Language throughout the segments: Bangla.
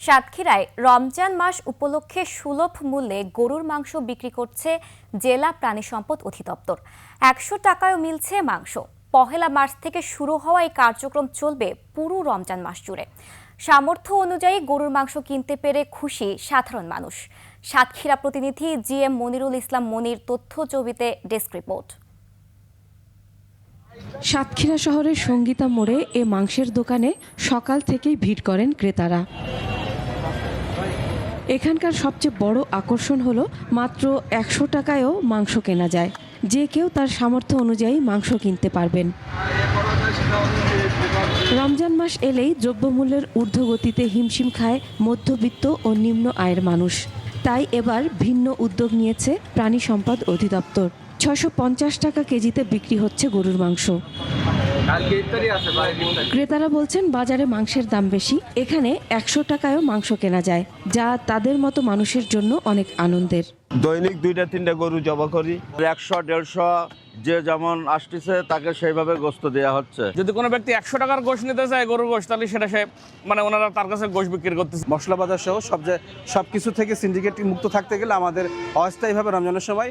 সাতক্ষীরায় রমজান মাস উপলক্ষে সুলভ মূল্যে গরুর মাংস বিক্রি করছে জেলা প্রাণী সম্পদ অধিদপ্তর। একশো টাকায়ও মিলছে মাংস। পহেলা মার্চ থেকে শুরু হওয়া এই কার্যক্রম চলবে পুরো রমজান মাস জুড়ে। সামর্থ্য অনুযায়ী গরুর মাংস কিনতে পেরে খুশি সাধারণ মানুষ। সাতক্ষীরা প্রতিনিধি জি এম মনিরুল ইসলাম মনির তথ্য ছবিতে ডেস্ক রিপোর্ট। সাতক্ষীরা শহরের সঙ্গীতা মোড়ে এ মাংসের দোকানে সকাল থেকেই ভিড় করেন ক্রেতারা। এখানকার সবচেয়ে বড় আকর্ষণ হলো মাত্র একশো টাকায়ও মাংস কেনা যায়। যে কেউ তার সামর্থ্য অনুযায়ী মাংস কিনতে পারবেন। রমজান মাস এলেই দ্রব্যমূল্যের ঊর্ধ্বগতিতে হিমশিম খায় মধ্যবিত্ত ও নিম্ন আয়ের মানুষ। তাই এবার ভিন্ন উদ্যোগ নিয়েছে প্রাণী সম্পদ অধিদপ্তর। ছশো টাকা কেজিতে বিক্রি হচ্ছে গরুর মাংস। ক্রেতারা বলছেন বাজারে মাংসের দাম বেশি। এখানে একশো টাকায়ও মাংস কেনা যায়, যা তাদের মতো মানুষের জন্য অনেক আনন্দের। দৈনিক দুইটা তিনটা গরু জবা করি, একশো, দেড়শো যে যেমন আসতেছে তাকে সেইভাবে গোস্ত দেওয়া হচ্ছে। যদি কোনো ব্যক্তি একশো টাকার গোশ নিতে চায় গরুর গোশ তাহলে সেটা সে মানে ওনারা তার কাছে গোশ বিক্রি করতেছে। মশলা বাজার সহ সব যে সব কিছু থেকে সিন্ডিকেট মুক্ত থাকতে গেলে আমাদের অস্থায়ীভাবে রমজানের সময়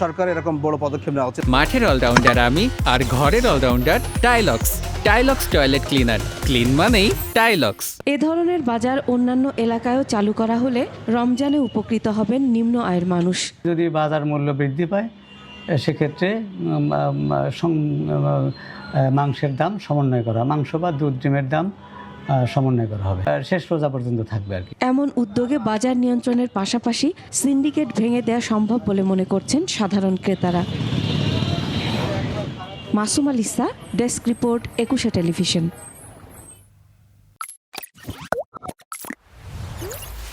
সরকার এরকম বড় পদক্ষেপ নেওয়া উচিত। মাঠের অলরাউন্ডার আমি আর ঘরের allrounder Tylox. Tylox toilet cleaner. Clean মানেই টাইলক্স। এ ধরনের বাজার অন্যান্য এলাকায়ও চালু করা হলে রমজানে উপকৃত হবেন নিম্ন আয়ের মানুষ। যদি বাজার মূল্য বৃদ্ধি পায় সেক্ষেত্রে মাংসের দাম সমন্বয় করা মাংস বা দুধ, ডিমের দাম সমন্বয় করা হবে। শেষ রোজা পর্যন্ত থাকবে আর কি। এমন উদ্যোগে বাজার নিয়ন্ত্রণের পাশাপাশি সিন্ডিকেট ভেঙে দেওয়া সম্ভব বলে মনে করছেন সাধারণ ক্রেতারা। Masum Alisa desk report, Ekushey television.